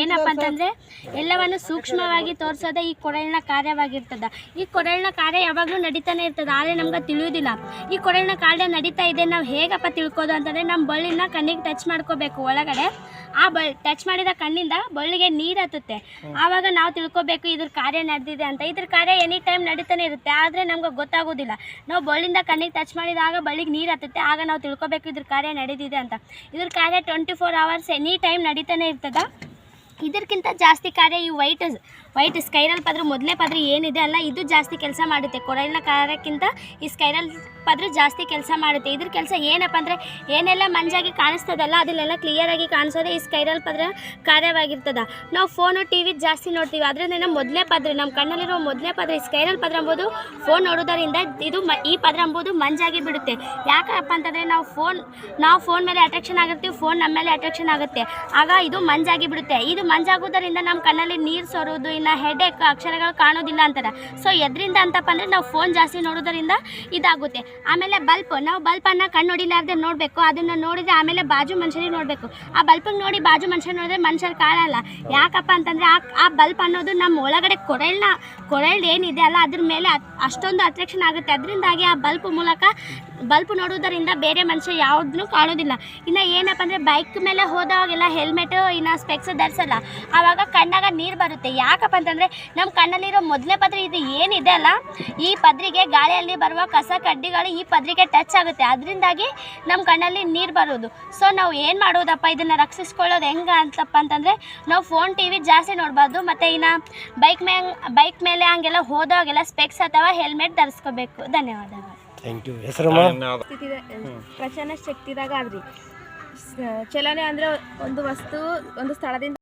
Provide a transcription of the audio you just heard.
ಏನಪ್ಪ ಅಂತಂದ್ರೆ, ಎಲ್ಲವನ್ನು ಸೂಕ್ಷ್ಮವಾಗಿ ತೋರಿಸೋದೇ ಈ ಕೊರಳಿನ ಕಾರ್ಯವಾಗಿರ್ತದ. ಈ ಕೊರಳಿನ ಕಾರ್ಯ ಯಾವಾಗಲೂ ನಡೀತಾನೆ ಇರ್ತದೆ, ಆದರೆ ನಮ್ಗೆ ತಿಳಿಯೋದಿಲ್ಲ. ಈ ಕೊರಳಿನ ಕಾರ್ಯ ನಡೀತಾ ಇದೆ, ನಾವು ಹೇಗಪ್ಪ ತಿಳ್ಕೋದು ಅಂತಂದ್ರೆ ನಮ್ಮ ಬಳ್ಳಿನ ಕಣ್ಣಿಗೆ ಟಚ್ ಮಾಡ್ಕೋಬೇಕು ಒಳಗಡೆ. ಆ ಬ ಟಚ್ ಮಾಡಿದ ಕಣ್ಣಿಂದ ಬಳ್ಳಿಗೆ ನೀರು ಹತ್ತುತ್ತೆ. ಆವಾಗ ನಾವು ತಿಳ್ಕೊಬೇಕು ಇದ್ರ ಕಾರ್ಯ ನಡೆದಿದೆ ಅಂತ. ಇದ್ರ ಕಾರ್ಯ ಎನಿ ಟೈಮ್ ನಡೀತಾನೆ ಇರುತ್ತೆ, ಆದರೆ ನಮ್ಗೆ ಗೊತ್ತಾಗೋದಿಲ್ಲ. ನಾವು ಬಳ್ಳಿಂದ ಕಣ್ಣಿಗೆ ಟಚ್ ಮಾಡಿದಾಗ ಬಳ್ಳಿಗೆ ನೀರು ಹತ್ತುತ್ತೆ, ಆಗ ನಾವು ತಿಳ್ಕೊಬೇಕು ಇದ್ರ ಕಾರ್ಯ ನಡೆದಿದೆ ಅಂತ. ಇದ್ರ ಕಾರ್ಯ twenty four hours any time ನಡೀತಾನೆ ಇರ್ತದ. ಇದಕ್ಕಿಂತ ಜಾಸ್ತಿ ಕಾರ್ಯ ಈ ವೈಟ್ ವೈಟ್ ಸ್ಕೈರಲ್ ಪದ್ರ ಮೊದಲೇ ಪದ್ರ ಏನಿದೆ ಅಲ್ಲ, ಇದು ಜಾಸ್ತಿ ಕೆಲಸ ಮಾಡುತ್ತೆ. ಕೊರೈನ ಕಾರ್ಯಕ್ಕಿಂತ ಈ ಸ್ಕೈರಲ್ ಪದ್ರ ಜಾಸ್ತಿ ಕೆಲಸ ಮಾಡುತ್ತೆ. ಇದ್ರ ಕೆಲಸ ಏನಪ್ಪ ಅಂದರೆ, ಏನೆಲ್ಲ ಮಂಜಾಗಿ ಕಾಣಿಸ್ತದಲ್ಲ, ಅದನ್ನೆಲ್ಲ ಕ್ಲಿಯರಾಗಿ ಕಾಣಿಸೋದೇ ಈ ಸ್ಕೈರಲ್ ಪದ್ರ ಕಾರ್ಯವಾಗಿರ್ತದ. ನಾವು ಫೋನು ಟಿ ವಿ ಜಾಸ್ತಿ ನೋಡ್ತೀವಿ. ಅದರಿಂದ ಮೊದಲೇ ಪದ್ರ ನಮ್ಮ ಕಣ್ಣಲ್ಲಿರೋ ಮೊದಲೇ ಪದ್ರ ಈ ಸ್ಕೈರಲ್ ಪದ್ರ ಎಂಬುದು ಫೋನ್ ನೋಡೋದರಿಂದ ಇದು ಈ ಪದ್ರ ಎಂಬುದು ಮಂಜಾಗಿ ಬಿಡುತ್ತೆ. ಯಾಕಪ್ಪ ಅಂತಂದರೆ ನಾವು ಫೋನ್ ನಾವು ಫೋನ್ ಮೇಲೆ ಅಟ್ರಾಕ್ಷನ್ ಆಗಿರ್ತೀವಿ ಫೋನ್ ನಮ್ಮ ಮೇಲೆ ಅಟ್ರಾಕ್ಷನ್ ಆಗುತ್ತೆ. ಆಗ ಇದು ಮಂಜಾಗಿ ಬಿಡುತ್ತೆ. ಇದು ಮಂಜಾಗೋದರಿಂದ ನಮ್ಮ ಕಣ್ಣಲ್ಲಿ ನೀರು ಸೋರೋದು, ಇನ್ನು ಹೆಡೇಕ್ ಅಕ್ಷರಗಳು ಕಾಣೋದಿಲ್ಲ ಅಂತಾರೆ. ಸೊ ಎದರಿಂದ ಅಂತಪ್ಪ ಅಂದರೆ ನಾವು ಫೋನ್ ಜಾಸ್ತಿ ನೋಡೋದರಿಂದ ಇದಾಗುತ್ತೆ. ಆಮೇಲೆ ಬಲ್ಪ್, ನಾವು ಬಲ್ಪನ್ನು ಕಣ್ಣು ಹೊಡಿಲಾರ್ದೆ ನೋಡಬೇಕು. ಅದನ್ನು ನೋಡಿದರೆ ಆಮೇಲೆ ಬಾಜು ಮನುಷ್ಯರಿಗೆ ನೋಡಬೇಕು. ಆ ಬಲ್ಪಿಗೆ ನೋಡಿ ಬಾಜು ಮನುಷ್ಯ ನೋಡಿದ್ರೆ ಮನುಷ್ಯರು ಕಾಣಲ್ಲ. ಯಾಕಪ್ಪ ಅಂತಂದರೆ ಆ ಆ ಬಲ್ಪ್ ಅನ್ನೋದು ನಮ್ಮ ಒಳಗಡೆ ಕೊರಳನ್ನ ಕೊರಳು ಏನಿದೆ ಅಲ್ಲ, ಅದ್ರ ಮೇಲೆ ಅಷ್ಟೊಂದು ಅಟ್ರಾಕ್ಷನ್ ಆಗುತ್ತೆ. ಅದರಿಂದಾಗಿ ಆ ಬಲ್ಪ್ ಮೂಲಕ, ಬಲ್ಪ್ ನೋಡೋದರಿಂದ ಬೇರೆ ಮನುಷ್ಯ ಯಾವುದನ್ನು ಕಾಣೋದಿಲ್ಲ ಇನ್ನು ಏನಪ್ಪ ಅಂದರೆ ಬೈಕ್ ಮೇಲೆ ಹೋದಾಗೆಲ್ಲ ಹೆಲ್ಮೆಟು ಇನ್ನು ಸ್ಪೆಕ್ಸ್ ಧರಿಸಲ್ಲ. ಆವಾಗ ಕಣ್ಣಾಗ ನೀರು ಬರುತ್ತೆ. ಯಾಕಪ್ಪ ಅಂತಂದರೆ ನಮ್ಮ ಕಣ್ಣಲ್ಲಿರೋ ಮೊದಲನೇ ಪದ್ರಿ ಇದು ಏನಿದೆ ಅಲ್ಲ? ಈ ಪದ್ರಿಗೆ ಗಾಳಿಯಲ್ಲಿ ಬರುವ ಕಸ ಕಡ್ಡಿಗಳು ಈ ಪದ್ರಿಗೆ ಟಚ್ ಆಗುತ್ತೆ. ಅದರಿಂದಾಗಿ ನಮ್ಮ ಕಣ್ಣಲ್ಲಿ ನೀರು ಬರೋದು. ಸೊ ನಾವು ಏನು ಮಾಡೋದಪ್ಪ? ಇದನ್ನು ರಕ್ಷಿಸ್ಕೊಳ್ಳೋದು ಹೆಂಗ ಅಂತಪ್ಪ ಅಂತಂದರೆ ನಾವು ಫೋನ್ ಟಿ ವಿ ಜಾಸ್ತಿ ನೋಡಬಾರ್ದು. ಮತ್ತು ಇನ್ನು ಬೈಕ್ ಮೇ ಬೈಕ್ ಮೇಲೆ ಹಂಗೆಲ್ಲ ಹೋದಾಗೆಲ್ಲ ಸ್ಪೆಕ್ಸ್ ಅಥವಾ ಹೆಲ್ಮೆಟ್ ಧರಿಸ್ಕೋಬೇಕು. ಧನ್ಯವಾದಗಳು. ಥ್ಯಾಂಕ್ ಯು ಹೆಸರು ಪ್ರಚನ ಶಕ್ತಿದಾಗ ಆದ್ರಿ. ಚಲನೆ ಅಂದ್ರೆ ಒಂದು ವಸ್ತು ಒಂದು ಸ್ಥಳದಿಂದ